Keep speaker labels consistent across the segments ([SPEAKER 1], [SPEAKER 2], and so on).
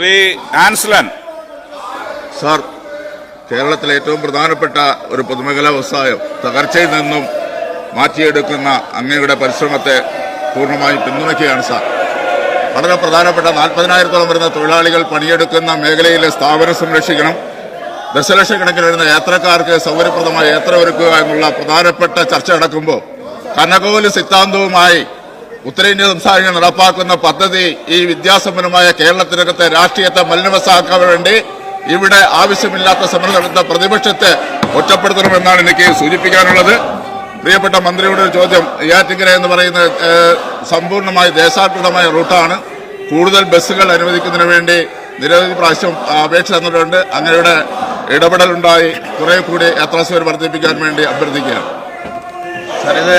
[SPEAKER 1] Shri Ansalan.
[SPEAKER 2] Sir കേരളത്തിലെ ഏറ്റവും പ്രധാനപ്പെട്ട ഒരു പൊതുമേഖലാ വ്യവസായം തകർച്ചയിൽ നിന്നും മാറ്റിയെടുക്കുന്ന അങ്ങയുടെ പരിശ്രമത്തെ പൂർണമായും പിന്തുണയ്ക്കുകയാണ് സാർ. വളരെ പ്രധാനപ്പെട്ട നാൽപ്പതിനായിരത്തോളം വരുന്ന തൊഴിലാളികൾ പണിയെടുക്കുന്ന മേഖലയിലെ സ്ഥാപനം സംരക്ഷിക്കണം. ദശലക്ഷക്കണക്കിന് വരുന്ന യാത്രക്കാർക്ക് സൗകര്യപ്രദമായ യാത്ര ഒരുക്കുക എന്നുള്ള പ്രധാനപ്പെട്ട ചർച്ച നടക്കുമ്പോൾ കനകോൽ സിദ്ധാന്തവുമായി ഉത്തരേന്ത്യ സംസ്ഥാനങ്ങൾ നടപ്പാക്കുന്ന പദ്ധതി ഈ വിദ്യാസമ്പന്നമായ കേരളത്തിനകത്തെ രാഷ്ട്രീയത്തെ മലിനവസാക്കാൻ വേണ്ടി ഇവിടെ ആവശ്യമില്ലാത്ത സമരം നടത്തുന്ന പ്രതിപക്ഷത്തെ ഒറ്റപ്പെടുത്തണമെന്നാണ് എനിക്ക് സൂചിപ്പിക്കാനുള്ളത്. പ്രിയപ്പെട്ട മന്ത്രിയുടെ ഒരു ചോദ്യം. നെയ്യാറ്റിങ്കര എന്ന് പറയുന്ന സമ്പൂർണമായി ദേശാടനമായ റൂട്ടാണ്. കൂടുതൽ ബസ്സുകൾ അനുവദിക്കുന്നതിന് വേണ്ടി നിരവധി പ്രാവശ്യം അപേക്ഷ തന്നിട്ടുണ്ട്. അങ്ങനെയുടെ ഇടപെടലുണ്ടായി. കുറെ കൂടി യാത്രാസൗകര്യം വർദ്ധിപ്പിക്കാൻ വേണ്ടി അഭ്യർത്ഥിക്കുകയാണ്.
[SPEAKER 3] സാർ ഇത്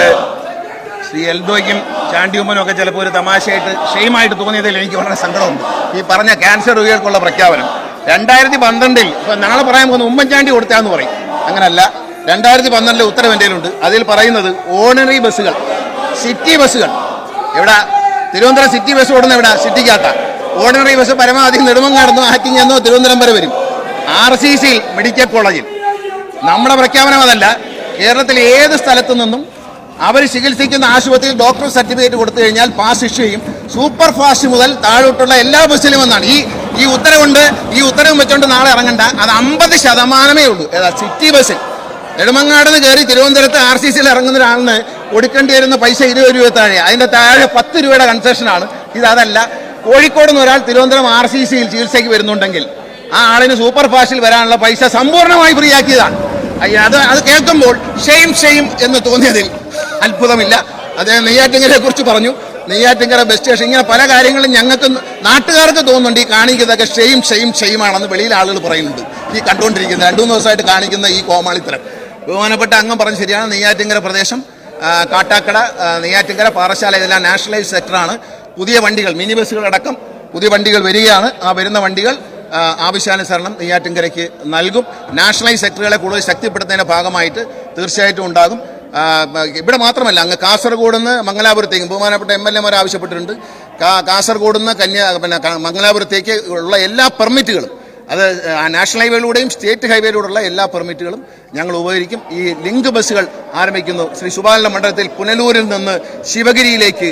[SPEAKER 3] ശ്രീ എൽദോയ്ക്കും ചാണ്ടിയുമ്മനും ഒക്കെ ചിലപ്പോൾ ഒരു തമാശയായിട്ട് ഷെയിമായിട്ട് തോന്നിയതിൽ എനിക്ക് വളരെ സങ്കടമുണ്ട്. ഈ പറഞ്ഞ ക്യാൻസർ രോഗികൾക്കുള്ള പ്രഖ്യാപനം. രണ്ടായിരത്തി പന്ത്രണ്ടിൽ ഇപ്പം നാളെ പറയാൻ പോകുന്ന ഉമ്മൻചാണ്ടി കൊടുത്താന്ന് പറയും. അങ്ങനല്ല. രണ്ടായിരത്തി പന്ത്രണ്ടിലെ ഉത്തരവ് അതിൽ പറയുന്നത് ഓണറി ബസ്സുകൾ സിറ്റി ബസ്സുകൾ എവിടെ? തിരുവനന്തപുരം സിറ്റി ബസ് ഓടുന്ന എവിടെ? സിറ്റിക്കകത്ത ഓർഡിനറി ബസ് പരമാവധി നെടുമങ്ങാടുന്നോ ആറ്റിങ്ങെന്നോ തിരുവനന്തപുരം വരെ. വരും ആർ സി സിയിൽ മെഡിക്കൽ കോളേജിൽ നമ്മുടെ പ്രഖ്യാപനം അതല്ല. കേരളത്തിലെ ഏത് സ്ഥലത്തു നിന്നും അവർ ചികിത്സിക്കുന്ന ആശുപത്രിയിൽ ഡോക്ടർ സർട്ടിഫിക്കറ്റ് കൊടുത്തു കഴിഞ്ഞാൽ പാസ് ഇഷ്യൂ ചെയ്യും സൂപ്പർ ഫാസ്റ്റ് മുതൽ താഴോട്ടുള്ള എല്ലാ ബസ്സിലും എന്നാണ്. ഈ ഈ ഉത്തരവുണ്ട്. ഈ ഉത്തരവും വെച്ചുകൊണ്ട് നാളെ ഇറങ്ങണ്ട. അത് അമ്പത് ശതമാനമേ ഉള്ളൂ. ഏതാ സിറ്റി ബസ്സിൽ. നെടുമങ്ങാട് നിന്ന് കയറി തിരുവനന്തപുരത്ത് ആർ സി സിയിൽ ഇറങ്ങുന്ന ഒരാളിന് കൊടുക്കേണ്ടി വരുന്ന പൈസ ഇരുപത് രൂപ താഴെ. അതിന്റെ താഴെ പത്ത് രൂപയുടെ കൺസെഷനാണ് അതല്ല. കോഴിക്കോട് നിന്ന് ഒരാൾ തിരുവനന്തപുരം ആർ സി സിയിൽ ചികിത്സയ്ക്ക് വരുന്നുണ്ടെങ്കിൽ ആ ആളിന് സൂപ്പർ ഫാസ്റ്റിൽ വരാനുള്ള പൈസ സമ്പൂർണമായി ഫ്രീ ആക്കിയതാണ്. അത് അത് കേൾക്കുമ്പോൾ ഷെയിം ഷെയിം എന്ന് തോന്നിയതിൽ അത്ഭുതമില്ല. അദ്ദേഹം നെയ്യാറ്റിങ്ങരെ കുറിച്ച് പറഞ്ഞു. നെയ്യാറ്റിങ്കര ബസ് സ്റ്റേഷൻ ഇങ്ങനെ പല കാര്യങ്ങളും ഞങ്ങൾക്ക് നാട്ടുകാർക്ക് തോന്നുന്നുണ്ട്. ഈ കാണിക്കുന്നതൊക്കെ ഷെയിം ഷെയിം ഷെയിമാണെന്ന് വെളിയിൽ ആളുകൾ പറയുന്നുണ്ട്. ഈ കണ്ടുകൊണ്ടിരിക്കുന്ന രണ്ടു മൂന്ന് ദിവസമായിട്ട് കാണിക്കുന്ന ഈ കോമാളിത്തരം. ബഹുമാനപ്പെട്ട അംഗം പറഞ്ഞ ശരിയാണ്. നെയ്യാറ്റിങ്കര പ്രദേശം കാട്ടാക്കട നെയ്യാറ്റിങ്ങര പാറശാല ഇതെല്ലാം നാഷണലൈസ് സെക്ടറാണ് പുതിയ വണ്ടികൾ മിനി ബസ്സുകളടക്കം പുതിയ വണ്ടികൾ വരികയാണ്. ആ വരുന്ന വണ്ടികൾ ആവശ്യാനുസരണം നെയ്യാറ്റിങ്കരയ്ക്ക് നൽകും. നാഷണലൈസ് സെക്ടറുകളെ കൂടുതൽ ശക്തിപ്പെടുത്തുന്നതിന്റെ ഭാഗമായിട്ട് തീർച്ചയായിട്ടും ഉണ്ടാകും. ഇവിടെ മാത്രമല്ല അങ്ങ് കാസർഗോഡ് നിന്ന് മംഗലാപുരത്തേക്ക് ബഹുമാനപ്പെട്ട എം എൽ എമാർ ആവശ്യപ്പെട്ടിട്ടുണ്ട്. കാസർഗോഡ് നിന്ന് കന്യാ പിന്നെ മംഗലാപുരത്തേക്ക് ഉള്ള എല്ലാ പെർമിറ്റുകളും അത് നാഷണൽ ഹൈവേയിലൂടെയും സ്റ്റേറ്റ് ഹൈവേയിലൂടെയുള്ള എല്ലാ പെർമിറ്റുകളും ഞങ്ങൾ ഉപകരിക്കും. ഈ ലിങ്ക് ബസ്സുകൾ ആരംഭിക്കുന്നു. ശ്രീ സുബാലന മണ്ഡലത്തിൽ പുനലൂരിൽ നിന്ന് ശിവഗിരിയിലേക്ക്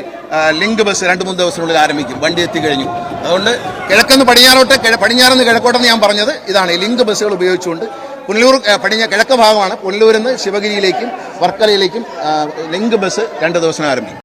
[SPEAKER 3] ലിങ്ക് ബസ് രണ്ട് മൂന്ന് ദിവസത്തിനുള്ളിൽ ആരംഭിക്കും. വണ്ടി എത്തിക്കഴിഞ്ഞു. അതുകൊണ്ട് കിഴക്കെന്ന് പടിഞ്ഞാറോട്ട് പടിഞ്ഞാറെന്ന് കിഴക്കോട്ടെന്ന് ഞാൻ പറഞ്ഞത് ഇതാണ് ഈ ലിങ്ക് ബസ്സുകൾ ഉപയോഗിച്ചുകൊണ്ട് പുനലൂർ പടിഞ്ഞ കിഴക്ക് ഭാഗമാണ് പുനലൂരിൽ നിന്ന് ശിവഗിരിയിലേക്കും വർക്കലയിലേക്കും ലിങ്ക് ബസ് രണ്ട് ദിവസം ആരംഭിക്കും